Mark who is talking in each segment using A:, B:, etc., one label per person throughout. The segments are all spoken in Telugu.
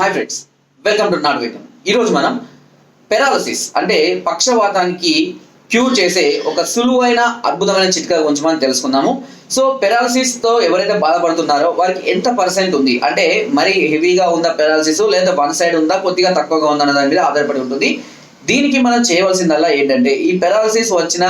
A: Hi friends welcome to not welcome ఈరోజు మనం పెరాలసిస్ అంటే పక్షవాతానికి క్యూర్ చేసే ఒక సులువైన అద్భుతమైన చిట్కా గురించి మనం తెలుసుకుందాము. సో పెరాలసిస్తో ఎవరైతే బాధపడుతున్నారో వారికి ఎంత పర్సెంట్ ఉంది? అంటే మరి హెవీగా ఉందా పెరాలసిస్ లేదా వన్ సైడ్ ఉందా? కొద్దిగా తక్కువగా ఉందా దాని మీద ఆధారపడి ఉంటుంది. దీనికి మనం చేయవలసిందల్లా ఏంటంటే ఈ పెరాలసిస్ వచ్చిన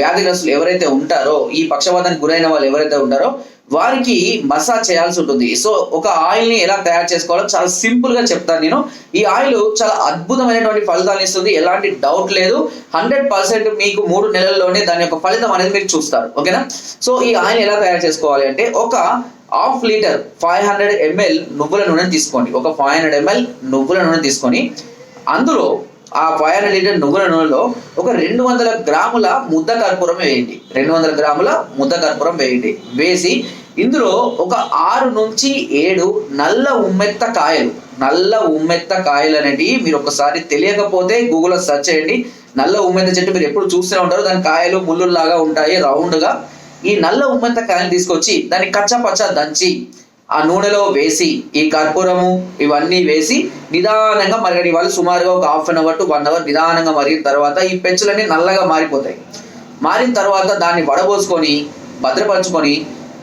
A: వ్యాధిగ్రస్తులు ఎవరైతే ఉంటారో ఈ పక్షవాతానికి గురైన వాళ్ళు ఎవరైతే ఉంటారో వారికి మసాజ్ చేయాల్సి ఉంటుంది. సో ఒక ఆయిల్ని ఎలా తయారు చేసుకోవాలో చాలా సింపుల్గా చెప్తాను నేను. ఈ ఆయిల్ చాలా అద్భుతమైనటువంటి ఫలితాలు ఇస్తుంది. ఎలాంటి డౌట్ లేదు. హండ్రెడ్ పర్సెంట్ మీకు మూడు నెలల్లోనే దాని యొక్క ఫలితం అనేది మీరు చూస్తారు. ఓకేనా? సో ఈ ఆయిల్ ఎలా తయారు చేసుకోవాలి అంటే ఒక half litre five hundred ML నువ్వుల నూనె తీసుకోండి. ఒక ఫైవ్ హండ్రెడ్ ఎంఎల్ నువ్వుల నూనె తీసుకొని అందులో ఆ ఫైవ్ హండ్రెడ్ లీటర్ నువ్వుల నూనెలో ఒక రెండు వందల గ్రాముల ముద్ద కర్పూరం వేయండి. రెండు వందల గ్రాముల ముద్ద కర్పూరం వేయండి. వేసి ఇందులో ఒక ఆరు నుంచి ఏడు నల్ల ఉమ్మెత్త కాయలు. నల్ల ఉమ్మెత్త కాయలు అనేటివి మీరు ఒకసారి తెలియకపోతే గూగుల్లో సెర్చ్ చేయండి. నల్ల ఉమ్మెత్త చెట్టు మీరు ఎప్పుడు చూస్తూనే ఉంటారు. దాని కాయలు ముళ్ళులాగా ఉంటాయి రౌండ్గా. ఈ నల్ల ఉమ్మెత్త కాయలు తీసుకొచ్చి దాన్ని కచ్చా పచ్చా దంచి ఆ నూనెలో వేసి ఈ కర్పూరము ఇవన్నీ వేసి నిదానంగా మరగని వాళ్ళు సుమారుగా ఒక half an hour to one hour నిదానంగా మరిగిన తర్వాత ఈ పెంచులన్నీ నల్లగా మారిపోతాయి. మారిన తర్వాత దాన్ని వడబోసుకొని భద్రపరచుకొని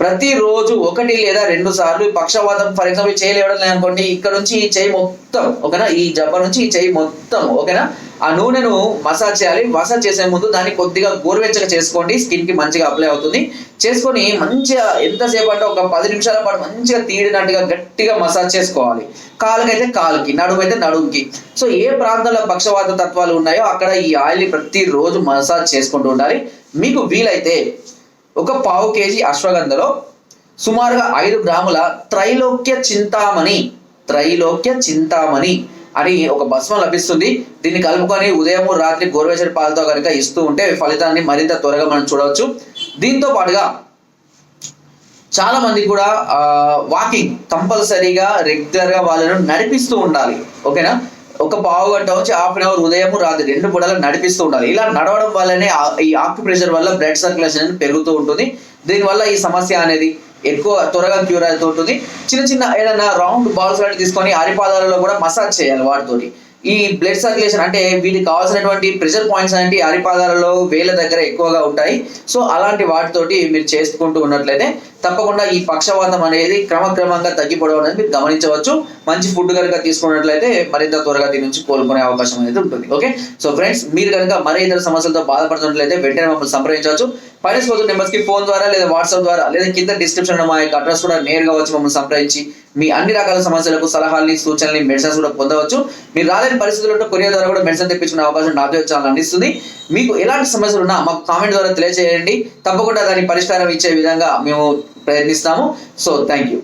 A: ప్రతిరోజు ఒకటి లేదా రెండు సార్లు పక్షవాతం ఫర్ ఎగ్జాంపుల్ చేయి లేవడం అనుకోండి ఇక్కడ నుంచి ఈ చేయి మొత్తం ఓకేనా? ఈ జబ్బ నుంచి ఈ చేయి మొత్తం ఓకేనా? ఆ నూనెను మసాజ్ చేయాలి. మసాజ్ చేసే ముందు దాన్ని కొద్దిగా గోరువెచ్చగా చేసుకోండి. స్కిన్కి మంచిగా అప్లై అవుతుంది. చేసుకొని మంచిగా ఎంతసేపు అంటే ఒక పది నిమిషాల పాటు మంచిగా తీడినట్టుగా గట్టిగా మసాజ్ చేసుకోవాలి. కాలుకైతే కాలుకి నడుమైతే నడుముకి. సో ఏ ప్రాంతంలో పక్షవాత తత్వాలు ఉన్నాయో అక్కడ ఈ ఆయిల్ని ప్రతిరోజు మసాజ్ చేసుకుంటూ ఉండాలి. మీకు వీలైతే ఒక పావు కేజీ అశ్వగంధలో సుమారుగా ఐదు గ్రాముల త్రైలోక్య చింతామణి త్రైలోక్య చింతామణి అని ఒక భస్మం లభిస్తుంది. దీన్ని కలుపుకొని ఉదయం రాత్రి గోరువెచ్చని పాలతో కనుక ఇస్తూ ఉంటే ఫలితాన్ని మరింత త్వరగా మనం చూడవచ్చు. దీంతో పాటుగా చాలా మంది కూడా వాకింగ్ కంపల్సరీగా రెగ్యులర్గా వాళ్ళను నడిపిస్తూ ఉండాలి. ఓకేనా? ఒక పావు గంట వచ్చి హాఫ్ అన్ అవర్ ఉదయం రాత్రి రెండు పూటలు నడిపిస్తూ ఉండాలి. ఇలా నడవడం వల్లనే ఆ- ఈ ఆక్యుప్రెషర్ వల్ల బ్లడ్ సర్క్యులేషన్ అనేది పెరుగుతూ ఉంటుంది. దీనివల్ల ఈ సమస్య అనేది ఎక్కువ త్వరగా క్యూర్ అవుతూ ఉంటుంది. చిన్న చిన్న ఏదైనా రౌండ్ బాల్స్ లాంటివి తీసుకొని అరిపాదాలలో కూడా మసాజ్ చేయాలి వాటితోటి. ఈ బ్లడ్ సర్క్యులేషన్ అంటే వీటికి కావాల్సినటువంటి ప్రెషర్ పాయింట్స్ అనేవి అరిపాదాలలో వేల దగ్గర ఎక్కువగా ఉంటాయి. సో అలాంటి వాటితోటి మీరు చేసుకుంటూ ఉన్నట్లయితే తప్పకుండా ఈ పక్షవాతం అనేది క్రమక్రమంగా తగ్గిపోవడం అనేది మీరు గమనించవచ్చు. మంచి ఫుడ్ కనుక తీసుకున్నట్లయితే మరింత త్వరగా దీని నుంచి కోలుకునే అవకాశం అనేది ఉంటుంది. ఓకే? సో ఫ్రెండ్స్ మీరు కనుక మరే ఇతర సమస్యలతో బాధపడుతున్నట్లయితే వెంటనే మమ్మల్ని సంప్రదించవచ్చు. పైన స్పోతున్న నెంబర్స్కి ఫోన్ ద్వారా లేదా వాట్సాప్ ద్వారా లేదా కింద డిస్క్రిప్షన్ మా యొక్క అడ్రస్ కూడా నేరుగా వచ్చి మమ్మల్ని సంప్రదించి మీ అన్ని రకాల సమస్యలకు సలహాలని సూచనలు మెడిసిన్స్ కూడా పొందవచ్చు. మీరు రాలేని పరిస్థితుల్లో కొరియర్ ద్వారా కూడా మెడిసిన్ తెప్పించుకునే అవకాశం నాతో ఛానల్ అందిస్తుంది. మీకు ఎలాంటి సమస్యలు ఉన్నా మాకు కామెంట్ ద్వారా తెలియజేయండి తప్పకుండా దాని పరిష్కారం ఇచ్చే విధంగా మేము ప్రయత్నిస్తాము. So thank you